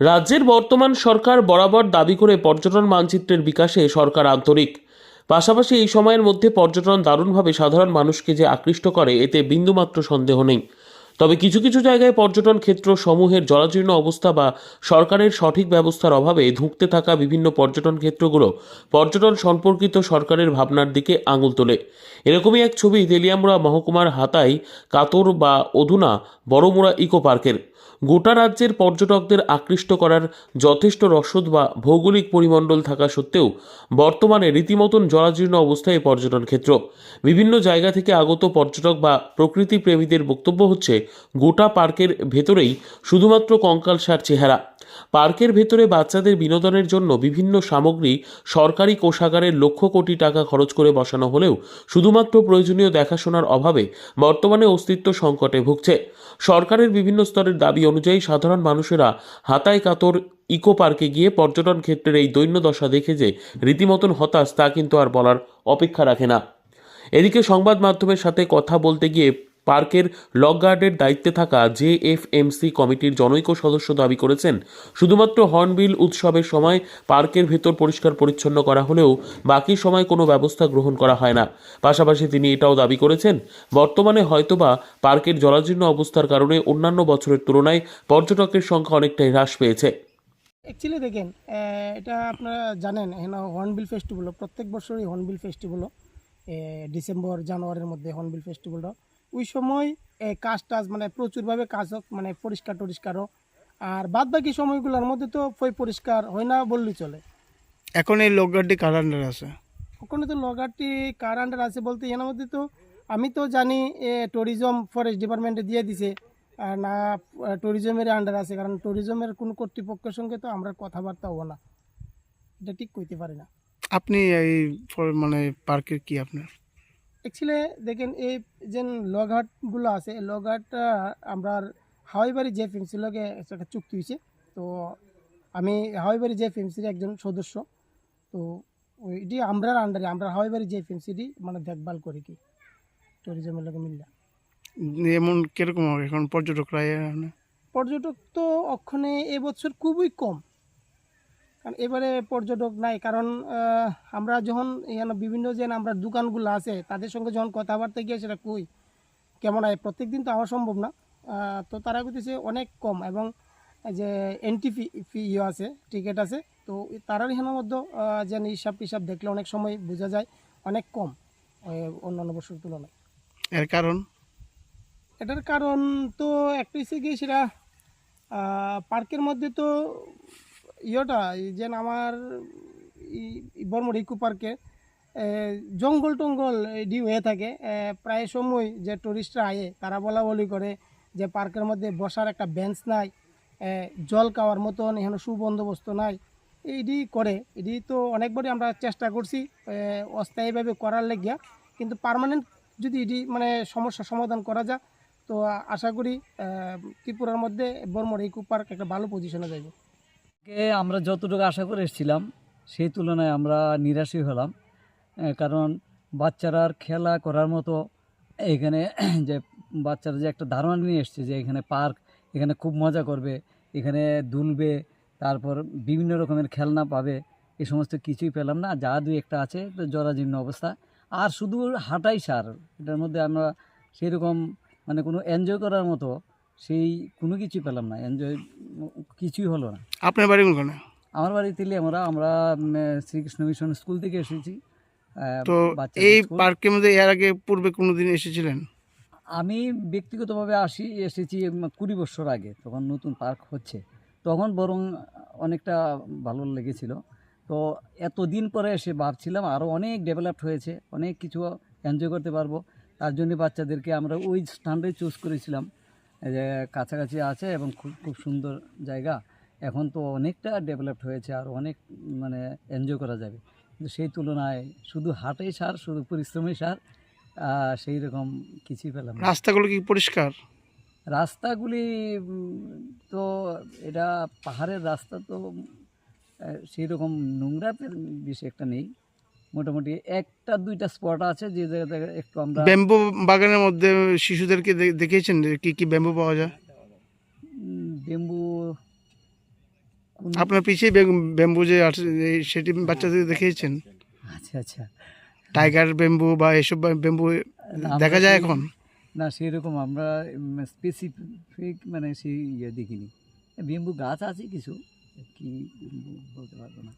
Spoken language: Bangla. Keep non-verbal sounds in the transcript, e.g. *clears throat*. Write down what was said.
রাজ্যের বর্তমান সরকার বরাবর দাবি করে পর্যটন মানচিত্রের বিকাশে সরকার আন্তরিক। পাশাপাশি এই সময়ের মধ্যে পর্যটন দারুণভাবে সাধারণ মানুষকে যে আকৃষ্ট করে, এতে বিন্দুমাত্র সন্দেহ নেই। তবে কিছু কিছু জায়গায় পর্যটন ক্ষেত্র সমূহের জরাজীর্ণ অবস্থা বা সরকারের সঠিক ব্যবস্থার অভাবে ধুঁকতে থাকা বিভিন্ন পর্যটন ক্ষেত্রগুলো পর্যটন সম্পর্কিত সরকারের ভাবনার দিকে আঙুল তোলে। এরকমই এক ছবি তেলিয়ামুড়া মহকুমার হাতাই, কাতর বা অধুনা বড়মুড়া ইকো পার্কের। গোটা রাজ্যের পর্যটকদের আকৃষ্ট করার যথেষ্ট রসদ বা ভৌগোলিক পরিমণ্ডল থাকা সত্ত্বেও বর্তমানে রীতিমতন জরাজীর্ণ অবস্থায় এই পর্যটন ক্ষেত্র। বিভিন্ন জায়গা থেকে আগত পর্যটক বা প্রকৃতি প্রেমীদের বক্তব্য হচ্ছে, গোটা পার্কের ভেতরেই শুধুমাত্র কঙ্কালসার চেহারা। পার্কের ভেতরে বাচ্চাদের বিনোদনের জন্য বিভিন্ন সামগ্রী সরকারি কোষাগারের লক্ষ কোটি টাকা খরচ করে বসানো হলেও শুধুমাত্র প্রয়োজনীয় দেখাশোনার অভাবে বর্তমানে অস্তিত্ব সংকটে ভুগছে। সরকারের বিভিন্ন স্তরের দাবি অনুযায়ী সাধারণ মানুষেরা হাতায় কাতর ইকো পার্কে গিয়ে পর্যটন ক্ষেত্রের এই দৈন্য দশা দেখে যে রীতিমতন হতাশ তা কিন্তু আর বলার অপেক্ষা রাখে না। এদিকে সংবাদ মাধ্যমের সাথে কথা বলতে গিয়ে পার্কের লক গার্ডের দায়িত্বে থাকা জেএফএমসি কমিটির জনৈক সদস্য দাবি করেছেন। শুধুমাত্র হর্নবিল উৎসবের সময় পার্কের ভেতর পরিষ্কার পরিচ্ছন্ন করা হলেও বাকি সময় কোনো ব্যবস্থা গ্রহণ করা হয় না। পাশাপাশি তিনি এটাও দাবি করেছেন, বর্তমানে হয়তোবা পার্কের জলাজীর্ণ অবস্থার কারণে অন্যান্য বছরের তুলনায় পর্যটকের সংখ্যা অনেকটাই হ্রাস পেয়েছে। অ্যাকচুয়ালি দেখেন এটা আপনারা জানেন, এখানে হর্নবিল ফেস্টিভ্যাল প্রত্যেক বছরই হর্নবিল ফেস্টিভ্যাল ডিসেম্বর, জানুয়ারির মধ্যে হর্নবিল ফেস্টিভ্যালটা ওই সময় কাজ টাজ মানে প্রচুরভাবে কাজ হোক মানে পরিষ্কার টরিষ্কার হোক আর বাদ বাকি সময়গুলোর মধ্যে তো ফই পরিষ্কার হয় না বললেই চলে। এখন এই লোকগার্ডটি কার আন্ডার আছে? ওখানে তো লগারটি কার আন্ডার আছে বলতে এর মধ্যে তো আমি তো জানি এ ট্যুরিজম ফরেস্ট ডিপার্টমেন্টে দিয়ে দিছে। আর না ট্যুরিজমের আন্ডার আছে কারণ ট্যুরিজমের কোনো কর্তৃপক্ষের সঙ্গে তো আমরা কথাবার্তা হব না। এটা ঠিক কইতে পারি না। আপনি এই মানে পার্কের কি আপনার? অ্যাকচুয়ালি দেখেন এই যে লগহাটগুলো আছে এই লগহাটটা আমরা হাওয়াইবাড়ি যে ফিমসির লগে একটা চুক্তি হয়েছে। তো আমি হাওয়াইবাড়ি যে ফিমসির একজন সদস্য তো ওইটি আমরার আন্ডারে আমরা হাওয়াইবাড়ি যে ফিমসিটি মানে দেখভাল করি কি ট্যুরিজমের লগে মিললে। এমন কীরকম হবে এখন পর্যটকরা পর্যটক তো অক্ষণে এবছর খুবই কম। কারণ এবারে পর্যটক নাই কারণ আমরা যখন এখানে বিভিন্ন যে আমরা দোকানগুলো আছে তাদের সঙ্গে যখন কথাবার্তা গিয়ে সেটা কই কেমন হয় প্রত্যেক দিন তো হওয়া সম্ভব না। তো তারা কইতেছে অনেক কম এবং যে এন্ট্রি ফি ফি ইয়ে আছে টিকিট আছে তো তারার এখানের মধ্যে যে হিসাব টিসাব দেখলে অনেক সময় বোঝা যায় অনেক কম অন্যান্য বছর তুলনায়। এর কারণ? এটার কারণ তো একটা হচ্ছে কি সেটা পার্কের মধ্যে তো ইয়েটা, এই যে আমার বর্মর ইকো পার্কে জঙ্গল টঙ্গল এডি হয়ে থাকে। প্রায় সময় যে টুরিস্টরা আয়ে, তারা বলা বলি করে যে পার্কের মধ্যে বসার একটা বেঞ্চ নাই জল খাওয়ার মতন, এখানে সুবন্দোবস্ত নাই। এইডি করে, এডি তো অনেকবারই আমরা চেষ্টা করছি অস্থায়ীভাবে করার লেগিয়া। কিন্তু পার্মানেন্ট যদি এটি মানে সমস্যা সমাধান করা যায়, তো আশা করি ত্রিপুরার মধ্যে বর্মর ইকো পার্ক একটা ভালো পজিশনে যাবে আমরা যতটুকু আশা করে এসেছিলাম, সেই তুলনায় আমরা নিরাশই হলাম। কারণ বাচ্চারা আর খেলা করার মতো এখানে *clears throat* যে বাচ্চারা যে একটা ধারণা নিয়ে এসছে যে এখানে পার্ক, এখানে খুব মজা করবে, এখানে দুলবে, তারপর বিভিন্ন রকমের খেলনা পাবে এই সমস্ত কিছুই পেলাম না। যা দুই একটা আছে জরাজীর্ণ অবস্থা। আর শুধু হাঁটাই সার, এটার মধ্যে আমরা সেরকম মানে কোনো এনজয় করার মতো সেই কোনো কিছু পেলাম না। এনজয় কিছুই হলো না। আপনার বাড়ি কোনখানে? আমার বাড়ি তিলে আমরা আমরা শ্রীকৃষ্ণ মিশন স্কুল থেকে এসেছি। তো এই। পার্কের মধ্যে এর আগে পূর্বে কোনোদিন এসেছিলেন? আমি ব্যক্তিগতভাবে আসি এসেছি কুড়ি বছর আগে তখন নতুন পার্ক হচ্ছে। তখন বরং অনেকটা ভালো লেগেছিল। তো এতদিন পরে এসে ভাবছিলাম আরও অনেক ডেভেলপড হয়েছে অনেক কিছু এনজয় করতে পারব। তার জন্য বাচ্চাদেরকে আমরা ওই স্থানটাই চুজ করেছিলাম। এই যে কাছাকাছি আছে এবং খুব খুব সুন্দর জায়গা এখন তো অনেকটা ডেভেলপড হয়েছে আর অনেক মানে এনজয় করা যাবে। কিন্তু সেই তুলনায় শুধু হাটেই সার শুধু পরিশ্রমী সার সেই রকম কিছুই পেলাম রাস্তাগুলো কি পরিষ্কার? রাস্তাগুলি তো এটা পাহাড়ের রাস্তা তো সেই রকম নোংরা বেশি একটা নেই। মোটামুটি একটা দুইটা স্পট আছে যে জায়গাতে একটু আমরা ব্যাম্বু বাগানের মধ্যে শিশুদেরকে দেখিয়েছেন যে কি কি ব্যাম্বু পাওয়া যায়? বেম্বু আপনার পিছিয়ে ব্যাম্বু যে আছে সেটি বাচ্চাদের দেখিয়েছেন? আচ্ছা আচ্ছা। টাইগার ব্যাম্বু বা এসব ব্যাম্বু দেখা যায় এখন? না সেরকম আমরা স্পেসিফিক মানে সেই ইয়ে দেখিনি। বেম্বু গাছ আছে কিছু কি বলতে পারব না।